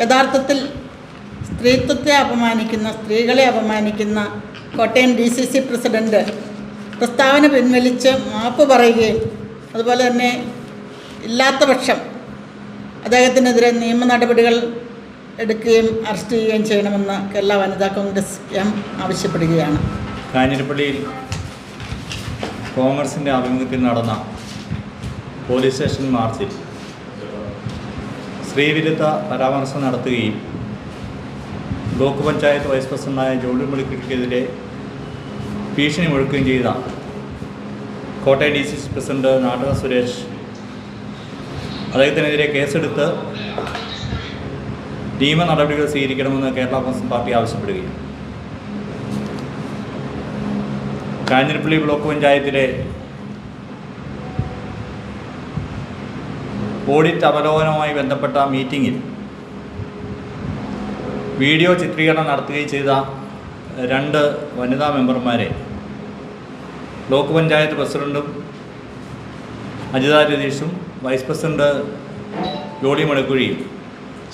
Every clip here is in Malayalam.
യഥാർത്ഥത്തിൽ സ്ത്രീത്വത്തെ അപമാനിക്കുന്ന സ്ത്രീകളെ അപമാനിക്കുന്ന Kottayam D C C president പ്രസ്താവന പിൻവലിച്ച് മാപ്പ് പറയുകയും അതുപോലെ തന്നെ ഇല്ലാത്ത പക്ഷം അദ്ദേഹത്തിനെതിരെ നിയമ നടപടികൾ എടുക്കുകയും അറസ്റ്റ് ചെയ്യുകയും ചെയ്യണമെന്ന് കേരള വനിതാ കോൺഗ്രസ് എം ആവശ്യപ്പെടുകയാണ്. കാഞ്ഞിരപ്പള്ളിയിൽ കോൺഗ്രസിന്റെ ആഭിമുഖ്യത്തിൽ നടന്ന പോലീസ് സ്റ്റേഷൻ മാർച്ചിൽ സ്ത്രീവിരുദ്ധ പരാമർശം നടത്തുകയും ബ്ലോക്ക് പഞ്ചായത്ത് വൈസ് പ്രസിഡന്റായ ജോളി മുളിക്കുട്ടിക്കെതിരെ ഭീഷണി മുഴക്കുകയും ചെയ്ത Kottayam D C C president നാടക സുരേഷ് അദ്ദേഹത്തിനെതിരെ കേസെടുത്ത് നിയമ നടപടികൾ സ്വീകരിക്കണമെന്ന് കേരള കോൺഗ്രസ് പാർട്ടി ആവശ്യപ്പെടുകയും കാഞ്ഞിരപ്പള്ളി ബ്ലോക്ക് പഞ്ചായത്തിലെ ഓഡിറ്റ് അവലോകനവുമായി ബന്ധപ്പെട്ട മീറ്റിങ്ങിൽ വീഡിയോ ചിത്രീകരണം നടത്തുകയും ചെയ്ത രണ്ട് വനിതാ മെമ്പർമാരെ ബ്ലോക്ക് പഞ്ചായത്ത് പ്രസിഡന്റും അജിത രതീഷും വൈസ് പ്രസിഡന്റ് ജോളി മണിക്കുഴിയും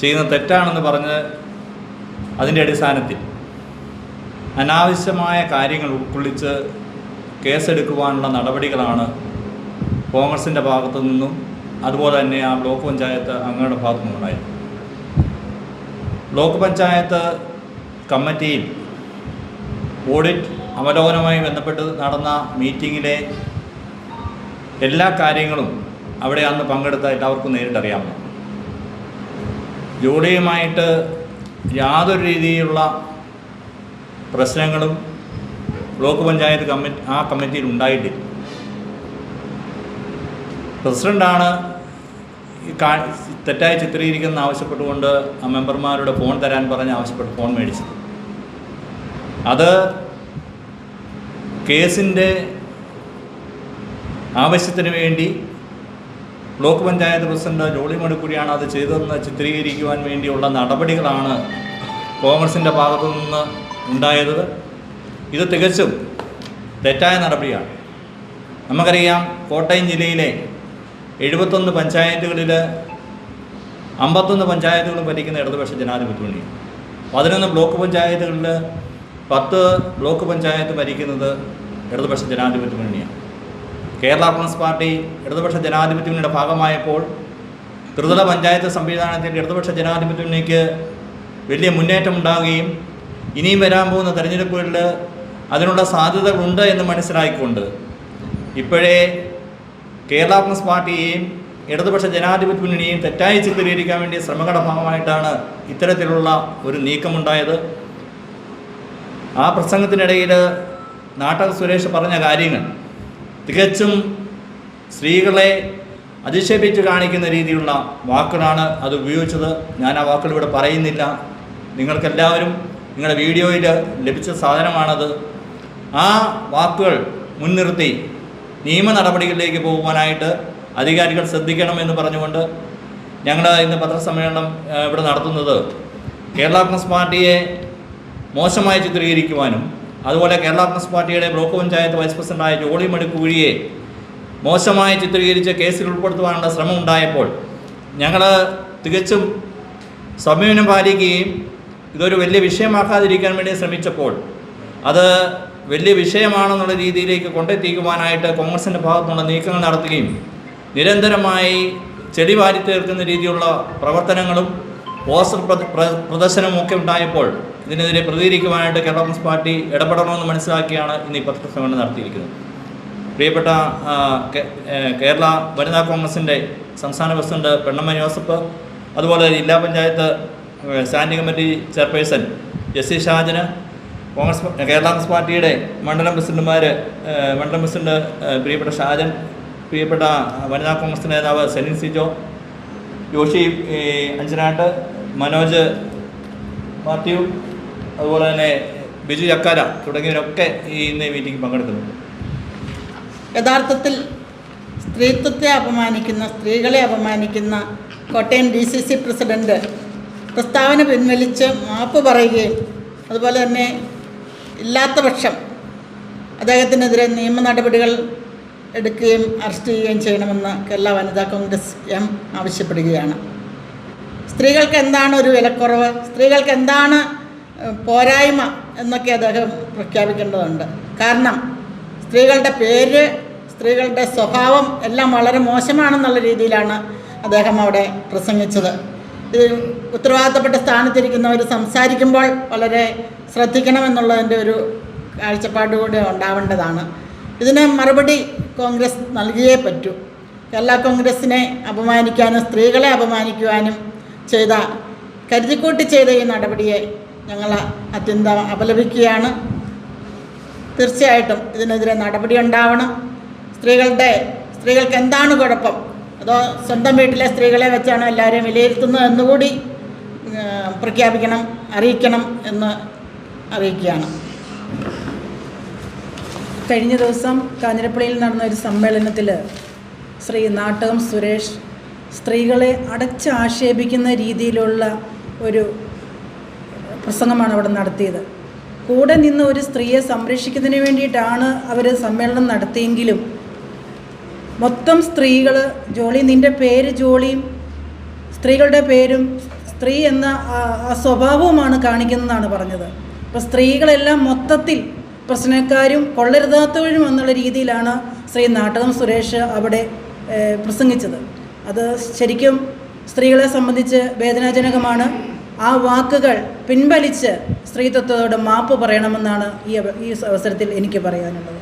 ചെയ്യുന്ന തെറ്റാണെന്ന് പറഞ്ഞ് അതിന്റെ അടിസ്ഥാനത്തിൽ അനാവശ്യമായ കാര്യങ്ങൾ ഉൾക്കൊള്ളിച്ച് കേസെടുക്കുവാനുള്ള നടപടികളാണ് കോൺഗ്രസിന്റെ ഭാഗത്തു നിന്നും അതുപോലെ തന്നെ ആ ബ്ലോക്ക് പഞ്ചായത്ത് അംഗങ്ങളുടെ ഭാഗത്തു നിന്നുണ്ടായിരുന്നു ബ്ലോക്ക് പഞ്ചായത്ത് കമ്മിറ്റിയിൽ ഓഡിറ്റ് അവലോകനവുമായി ബന്ധപ്പെട്ട് നടന്ന മീറ്റിങ്ങിലെ എല്ലാ കാര്യങ്ങളും അവിടെ അന്ന് പങ്കെടുത്ത എല്ലാവർക്കും നേരിട്ടറിയാമോ ജോലിയുമായിട്ട് യാതൊരു രീതിയിലുള്ള പ്രശ്നങ്ങളും ബ്ലോക്ക് പഞ്ചായത്ത് കമ്മിറ്റി ആ കമ്മിറ്റിയിൽ ഉണ്ടായിട്ടില്ല. പ്രസിഡന്റാണ് തെറ്റായി ചിത്രീകരിക്കുന്ന ആവശ്യപ്പെട്ടുകൊണ്ട് മെമ്പർമാരുടെ ഫോൺ തരാൻ പറഞ്ഞ് ആവശ്യപ്പെട്ട് ഫോൺ മേടിച്ചത്. അത് കേസിന്റെ ആവശ്യത്തിന് വേണ്ടി ബ്ലോക്ക് പഞ്ചായത്ത് പ്രസിഡന്റ് ജോളി മണിക്കുടിയാണ് അത് ചെയ്തതെന്ന് ചിത്രീകരിക്കുവാൻ വേണ്ടിയുള്ള നടപടികളാണ് കോൺഗ്രസിന്റെ ഭാഗത്തു നിന്ന് ഉണ്ടായത്. ഇത് തികച്ചും തെറ്റായ നടപടിയാണ്. നമുക്കറിയാം കോട്ടയം ജില്ലയിലെ എഴുപത്തൊന്ന് പഞ്ചായത്തുകളിൽ അമ്പത്തൊന്ന് പഞ്ചായത്തുകളും ഭരിക്കുന്ന ഇടതുപക്ഷ ജനാധിപത്യ മുന്നണി പതിനൊന്ന് ബ്ലോക്ക് പഞ്ചായത്തുകളിൽ പത്ത് ബ്ലോക്ക് പഞ്ചായത്ത് ഭരിക്കുന്നത് ഇടതുപക്ഷ ജനാധിപത്യ മുന്നണിയാണ് കേരള കോൺഗ്രസ് പാർട്ടി ഇടതുപക്ഷ ജനാധിപത്യ മുന്നണിയുടെ ഭാഗമായപ്പോൾ ത്രിതല പഞ്ചായത്ത് സംവിധാനത്തിന്റെ ഇടതുപക്ഷ ജനാധിപത്യ മുന്നണിക്ക് വലിയ മുന്നേറ്റം ഉണ്ടാകുകയും ഇനിയും വരാൻ പോകുന്ന തെരഞ്ഞെടുപ്പുകളിൽ അതിനുള്ള സാധ്യതകളുണ്ട് എന്ന് മനസ്സിലാക്കിക്കൊണ്ട് ഇപ്പോഴേ കേരള കോൺഗ്രസ് പാർട്ടിയെയും ഇടതുപക്ഷ ജനാധിപത്യ മുന്നണിയെയും തെറ്റായി ചിത്രീകരിക്കാൻ വേണ്ടിയ ശ്രമങ്ങളുടെ ഭാഗമായിട്ടാണ് ഇത്തരത്തിലുള്ള ഒരു നീക്കമുണ്ടായത്. ആ പ്രസംഗത്തിനിടയിൽ നാട്ടക സുരേഷ് പറഞ്ഞ കാര്യങ്ങൾ തികച്ചും സ്ത്രീകളെ അധിക്ഷേപിച്ച് കാണിക്കുന്ന രീതിയിലുള്ള വാക്കുകളാണ് അത് ഉപയോഗിച്ചത്. ഞാൻ ആ വാക്കുകൾ ഇവിടെ പറയുന്നില്ല. നിങ്ങൾക്കെല്ലാവരും നിങ്ങളുടെ വീഡിയോയിൽ ലഭിച്ച സാധനമാണത്. ആ വാക്കുകൾ മുൻനിർത്തി നിയമ നടപടികളിലേക്ക് പോകുവാനായിട്ട് അധികാരികൾ ശ്രദ്ധിക്കണമെന്ന് പറഞ്ഞുകൊണ്ട് ഞങ്ങൾ ഇന്ന് പത്രസമ്മേളനം ഇവിടെ നടത്തുന്നത് കേരള കോൺഗ്രസ് പാർട്ടിയെ മോശമായി ചിത്രീകരിക്കുവാനും അതുപോലെ കേരള കോൺഗ്രസ് പാർട്ടിയുടെ ബ്ലോക്ക് പഞ്ചായത്ത് വൈസ് പ്രസിഡന്റായ ജോളി മടുക്കുഴിയെ മോശമായി ചിത്രീകരിച്ച് കേസിൽ ഉൾപ്പെടുത്തുവാനുള്ള ശ്രമം ഉണ്ടായപ്പോൾ ഞങ്ങൾ തികച്ചും സംയമനം പാലിക്കുകയും ഇതൊരു വലിയ വിഷയമാക്കാതിരിക്കാൻ വേണ്ടി ശ്രമിച്ചപ്പോൾ അത് വലിയ വിഷയമാണെന്നുള്ള രീതിയിലേക്ക് കൊണ്ടെത്തിക്കുവാനായിട്ട് കോൺഗ്രസിന്റെ ഭാഗത്തുനിന്നുള്ള നീക്കങ്ങൾ നടത്തുകയും നിരന്തരമായി ചെടി വാരി തീർക്കുന്ന രീതിയിലുള്ള പ്രവർത്തനങ്ങളും പോസ്റ്റർ പ്ര- പ്ര- പ്രദർശനവും ഒക്കെ ഉണ്ടായപ്പോൾ ഇതിനെതിരെ പ്രതികരിക്കുവാനായിട്ട് കേരള കോൺഗ്രസ് പാർട്ടി ഇടപെടണമെന്ന് മനസ്സിലാക്കിയാണ് ഇന്ന് ഈ പത്രസമ്മേളനം നടത്തിയിരിക്കുന്നത്. പ്രിയപ്പെട്ട കേരള വനിതാ കോൺഗ്രസിന്റെ സംസ്ഥാന പ്രസിഡന്റ് പെണ്ണമ്മ ജോസഫ് അതുപോലെ ജില്ലാ panchayat standing committee chairperson S C Shajan Congress Kerala Congress പാർട്ടിയുടെ മണ്ഡലം പ്രസിഡന്റുമാർ മണ്ഡലം പ്രസിഡന്റ് പ്രിയപ്പെട്ട ഷാജൻ പ്രിയപ്പെട്ട വനിതാ കോൺഗ്രസ് നേതാവ് സെലിൻ സിജോ ജോഷി അഞ്ചനാട്ട് മനോജ് മാത്യു അതുപോലെ തന്നെ ബിജു ചക്കാര തുടങ്ങിയവരൊക്കെ ഈ ഇന്ന് മീറ്റിംഗ് പങ്കെടുക്കുന്നുണ്ട്. യഥാർത്ഥത്തിൽ സ്ത്രീത്വത്തെ അപമാനിക്കുന്ന സ്ത്രീകളെ അപമാനിക്കുന്ന Kottayam D C C president പ്രസ്താവന പിൻവലിച്ച് മാപ്പ് പറയുകയും അതുപോലെ തന്നെ ഇല്ലാത്ത പക്ഷം അദ്ദേഹത്തിനെതിരെ നിയമ നടപടികൾ എടുക്കുകയും അറസ്റ്റ് ചെയ്യുകയും ചെയ്യണമെന്ന് കേരള വനിതാ കോൺഗ്രസ് എം ആവശ്യപ്പെടുകയാണ്. സ്ത്രീകൾക്ക് എന്താണ് ഒരു വിലക്കുറവ്? സ്ത്രീകൾക്ക് എന്താണ് പോരായ്മ എന്നൊക്കെ അദ്ദേഹം പ്രഖ്യാപിക്കേണ്ടതുണ്ട്. കാരണം സ്ത്രീകളുടെ പേര് സ്ത്രീകളുടെ സ്വഭാവം എല്ലാം വളരെ മോശമാണെന്നുള്ള രീതിയിലാണ് അദ്ദേഹം അവിടെ പ്രസംഗിച്ചത്. ഉത്തരവാദിത്തപ്പെട്ട സ്ഥാനത്തിരിക്കുന്നവർ സംസാരിക്കുമ്പോൾ വളരെ ശ്രദ്ധിക്കണമെന്നുള്ളതിന്റെ ഒരു കാഴ്ചപ്പാട് കൂടെ ഉണ്ടാവേണ്ടതാണ്. ഇതിന് മറുപടി കോൺഗ്രസ് നൽകിയേ പറ്റൂ. കേരള കോൺഗ്രസിനെ അപമാനിക്കാനും സ്ത്രീകളെ അപമാനിക്കുവാനും ചെയ്ത കരുതിക്കൂട്ടി ചെയ്ത ഈ നടപടിയെ ഞങ്ങൾ അത്യന്തം അപലപിക്കുകയാണ്. തീർച്ചയായിട്ടും ഇതിനെതിരെ നടപടി ഉണ്ടാവണം. സ്ത്രീകളുടെ സ്ത്രീകൾക്ക് എന്താണ് കുഴപ്പം? അതോ സ്വന്തം വീട്ടിലെ സ്ത്രീകളെ വെച്ചാണ് എല്ലാവരെയും വിലയിരുത്തുന്നത് എന്നുകൂടി പ്രഖ്യാപിക്കണം അറിയിക്കണം എന്ന് അറിയിക്കുകയാണ്. കഴിഞ്ഞ ദിവസം കാഞ്ഞിരപ്പള്ളിയിൽ നടന്ന ഒരു സമ്മേളനത്തിൽ ശ്രീ നാട്ടകം സുരേഷ് സ്ത്രീകളെ അടച്ച് ആക്ഷേപിക്കുന്ന രീതിയിലുള്ള ഒരു പ്രസംഗമാണ് അവിടെ നടത്തിയത്. കൂടെ നിന്ന് ഒരു സ്ത്രീയെ സംരക്ഷിക്കുന്നതിന് വേണ്ടിയിട്ടാണ് അവർ സമ്മേളനം നടത്തിയെങ്കിലും മൊത്തം സ്ത്രീകൾ ജോളി നിന്റെ പേര് ജോളിയും സ്ത്രീകളുടെ പേരും സ്ത്രീ എന്ന ആ- സ്വഭാവവുമാണ് കാണിക്കുന്നതെന്നാണ് പറഞ്ഞത്. അപ്പോൾ സ്ത്രീകളെല്ലാം മൊത്തത്തിൽ പ്രശ്നക്കാരും കൊള്ളരുതാത്തവരും എന്നുള്ള രീതിയിലാണ് ശ്രീ നാട്ടകം സുരേഷ് അവിടെ പ്രസംഗിച്ചത്. അത് ശരിക്കും സ്ത്രീകളെ സംബന്ധിച്ച് വേദനാജനകമാണ്. ആ വാക്കുകൾ പിൻവലിച്ച് സ്ത്രീത്വത്തോട് മാപ്പ് പറയണമെന്നാണ് ഈ ഈ അവസരത്തിൽ എനിക്ക് പറയാനുള്ളത്.